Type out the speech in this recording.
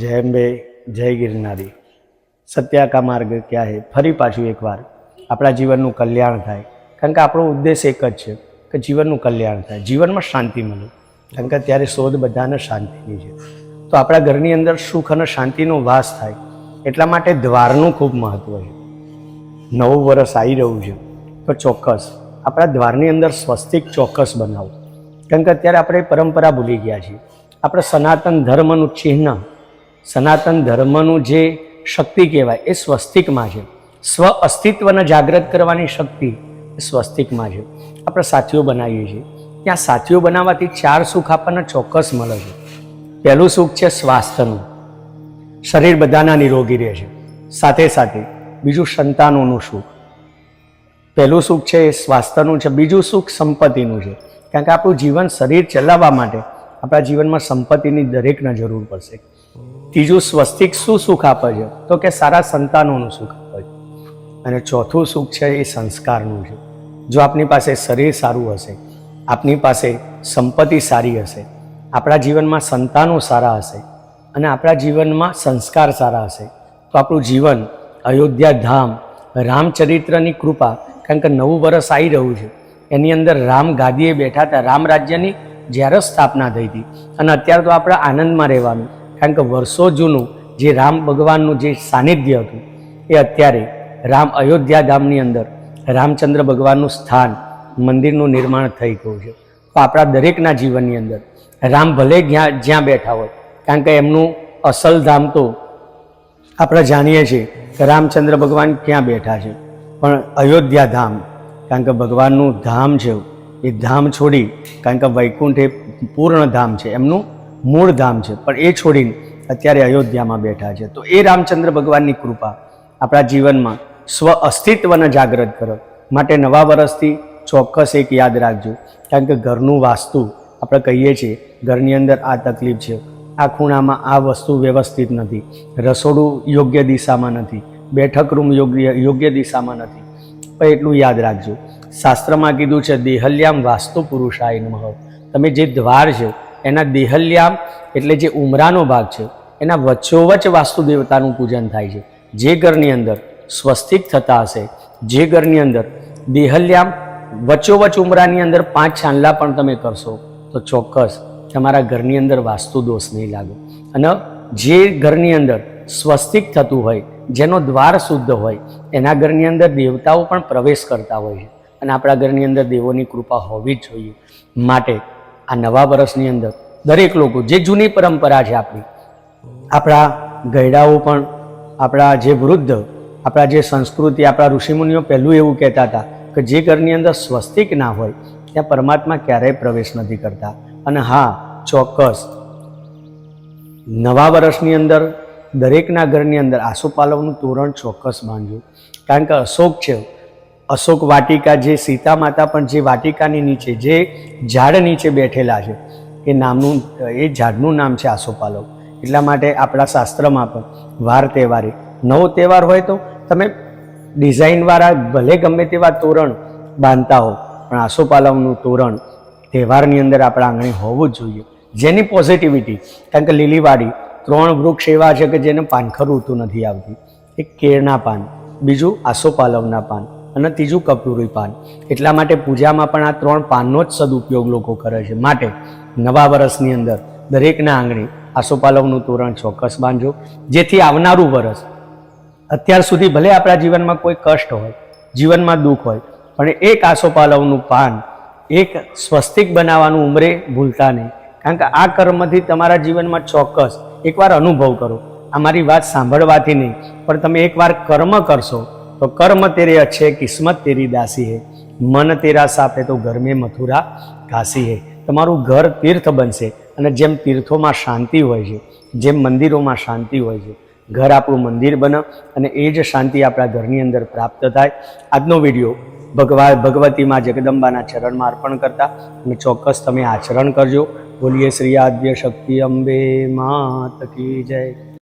જય અંબે, જય ગિરનારી. સત્યા કા માર્ગ ક્યાં હે? ફરી પાછું એકવાર. આપણા જીવનનું કલ્યાણ થાય. કારણ કે આપણો ઉદ્દેશ એક જ છે કે જીવનનું કલ્યાણ થાય. જીવનમાં શાંતિ મળે. કારણ કે અત્યારે શોધ બધાને શાંતિની છે. તો આપણા ઘરની અંદર સુખ અને શાંતિનો વાસ થાય. એટલા માટે દ્વારનું ખૂબ મહત્ત્વ છે. નવું વર્ષ આવી રહ્યું છે. તો ચોક્કસ આપણા દ્વારની અંદર સ્વસ્તિક ચોક્કસ બનાવો. કારણ કે અત્યારે આપણે પરંપરા ભૂલી ગયા છીએ. આપણે સનાતન ધર્મનું ચિહ્ન સનાતન ધર્મનું જે શક્તિ કહેવાય, એ સ્વસ્તિકમાં છે. સ્વ અસ્તિત્વને જાગૃત કરવાની શક્તિ એ સ્વસ્તિકમાં છે. આપણે સાથીઓ બનાવીએ છીએ. ત્યાં સાથીઓ બનાવવાથી ચાર સુખ આપણને ચોક્કસ મળે છે. પહેલું સુખ છે સ્વાસ્થ્યનું. શરીર બધાના નિરોગી રહે છે. સાથે સાથે બીજું સંતાનોનું સુખ. પહેલું સુખ છે એ સ્વાસ્થ્યનું છે. બીજું સુખ સંપત્તિનું છે. કારણ કે આપણું જીવન શરીર ચલાવવા માટે આપણા જીવનમાં સંપત્તિની દરેકને જરૂર પડશે. ત્રીજું, સ્વસ્તિક શું સુખ આપે છે? તો કે સારા સંતાનોનું સુખ આપે છે. અને ચોથું સુખ છે એ સંસ્કારનું છે. જો આપની પાસે શરીર સારું હશે, આપની પાસે સંપત્તિ સારી હશે, આપણા જીવનમાં સંતાનો સારા હશે, અને આપણા જીવનમાં સંસ્કાર સારા હશે, તો આપણું જીવન અયોધ્યા ધામ, રામચરિત્રની કૃપા, કારણ કે નવું વર્ષ આવી રહ્યું છે. એની અંદર રામ ગાદીએ બેઠા હતા. રામ રાજ્યની જ્યારે સ્થાપના થઈ હતી. અને અત્યારે તો આપણે આનંદમાં રહેવાનું. કારણ કે વર્ષો જૂનું જે રામ ભગવાનનું જે સાનિધ્ય હતું, એ અત્યારે રામ અયોધ્યા ધામની અંદર રામચંદ્ર ભગવાનનું સ્થાન, મંદિરનું નિર્માણ થઈ ગયું છે. તો આપણા દરેકના જીવનની અંદર રામ ભલે જ્યાં જ્યાં બેઠા હોય, કારણ કે એમનું અસલ ધામ તો આપણે જાણીએ છીએ કે રામચંદ્ર ભગવાન ક્યાં બેઠા છે. પણ અયોધ્યા ધામ, કારણ કે ભગવાનનું ધામ છે એ ધામ છોડી, કારણ કે વૈકુંઠ એ પૂર્ણ ધામ છે એમનું મૂળ ધામ છે. પણ એ છોડીને અત્યારે અયોધ્યામાં બેઠા છે. તો એ રામચંદ્ર ભગવાનની કૃપા આપણા જીવનમાં સ્વ અસ્તિત્વને જાગૃત કરો. માટે નવા વર્ષથી ચોક્કસ એક યાદ રાખજો. કારણ કે ઘરનું વાસ્તુ આપણે કહીએ છીએ, ઘરની અંદર આ તકલીફ છે. આ ખૂણામાં આ વસ્તુ વ્યવસ્થિત નથી. રસોડું યોગ્ય દિશામાં નથી. બેઠક રૂમ યોગ્ય યોગ્ય દિશામાં નથી. પણ એટલું યાદ રાખજો. શાસ્ત્રમાં કીધું છે, દેહલ્યામ વાસ્તુ પુરુષાય નમઃ. તમે જે દ્વાર છે એના દેહલ્યામ એટલે જે ઉમરાનો ભાગ છે, એના વચ્ચોવચ વાસ્તુ દેવતાનું પૂજન થાય છે. જે ઘરની અંદર સ્વસ્તિક થતા હશે, જે ઘરની અંદર દેહલ્યામ વચ્ચોવચ ઉમરાની અંદર પાંચ છાંદલા પણ તમે કરશો, તો ચોક્કસ તમારા ઘરની અંદર વાસ્તુ દોષ નહીં લાગે. અને જે ઘરની અંદર સ્વસ્તિક થતું હોય, જેનો દ્વાર શુદ્ધ હોય, એના ઘરની અંદર દેવતાઓ પણ પ્રવેશ કરતા હોય છે. અને આપણા ઘરની અંદર દેવોની કૃપા હોવી જ જોઈએ. માટે આ નવા વર્ષની અંદર દરેક લોકો જે જૂની પરંપરા છે આપણી, આપણા ગયડાઓ પણ, આપણા જે વૃદ્ધ, આપણા જે સંસ્કૃતિ, આપણા ઋષિમુનિઓ પહેલું એવું કહેતા હતા કે જે ઘરની અંદર સ્વસ્તિક ના હોય, ત્યાં પરમાત્મા ક્યારેય પ્રવેશ નથી કરતા. અને હા, ચોક્કસ, નવા વર્ષની અંદર દરેકના ઘરની અંદર આસોપાલવનું તોરણ ચોક્કસ બાંધ્યું. કારણ કે અશોક છે અશોક વાટિકા જે સીતા માતા પણ જે વાટિકાની નીચે, જે ઝાડ નીચે બેઠેલા છે, એ નામનું, એ ઝાડનું નામ છે આસોપાલવ. એટલા માટે આપણા શાસ્ત્રમાં પણ વાર તહેવારે, નવો તહેવાર હોય તો તમે ડિઝાઇનવાળા ભલે ગમે તેવા તોરણ બાંધતા હો, પણ આસોપાલવનું તોરણ તહેવારની અંદર આપણા આંગણે હોવું જ જોઈએ. જેની પોઝિટિવિટી કારણ કે લીલીવાડી ત્રણ વૃક્ષ એવા છે કે જેને પાનખર ઋતુ નથી આવતી. એક કેળના પાન, બીજું આસોપાલવના પાન. અને ત્રીજું કપૂરી પાન. એટલા માટે પૂજામાં પણ આ ત્રણ પાનનો જ સદુપયોગ લોકો કરે છે. માટે નવા વર્ષની અંદર દરેકના આંગણે આસોપાલવનું તોરણ ચોક્કસ બાંધજો. જેથી આવનારું વર્ષ અત્યાર સુધી ભલે આપણા જીવનમાં કોઈ કષ્ટ હોય, જીવનમાં દુઃખ હોય, પણ એક આસોપાલવનું પાન, એક સ્વસ્તિક બનાવવાનું ઉમરે ભૂલતા નહીં. કારણ કે આ કર્મથી તમારા જીવનમાં ચોક્કસ એકવાર અનુભવ કરો. આ મારી વાત સાંભળવાથી નહીં, પણ તમે એકવાર કર્મ કરશો તો કર્મ તેરે અચ્છે કિસ્મત તેરી દાસી હે. મન તેરા સાપે તો ઘર મેં મથુરા કાશી હે. તમારું ઘર તીર્થ બનશે અને જેમ તીર્થોમાં શાંતિ હોય છે, જેમ મંદિરોમાં શાંતિ હોય છે, ઘર આપણું મંદિર બને અને એ જ શાંતિ આપણા ઘરની અંદર પ્રાપ્ત થાય. આજનો વીડિયો ભગવા, ભગવતીમાં જગદંબાના ચરણમાં અર્પણ કરતા અને ચોક્કસ તમે આચરણ કરજો. બોલીએ શ્રી આદ્ય શક્તિ અંબે, માત કી જય.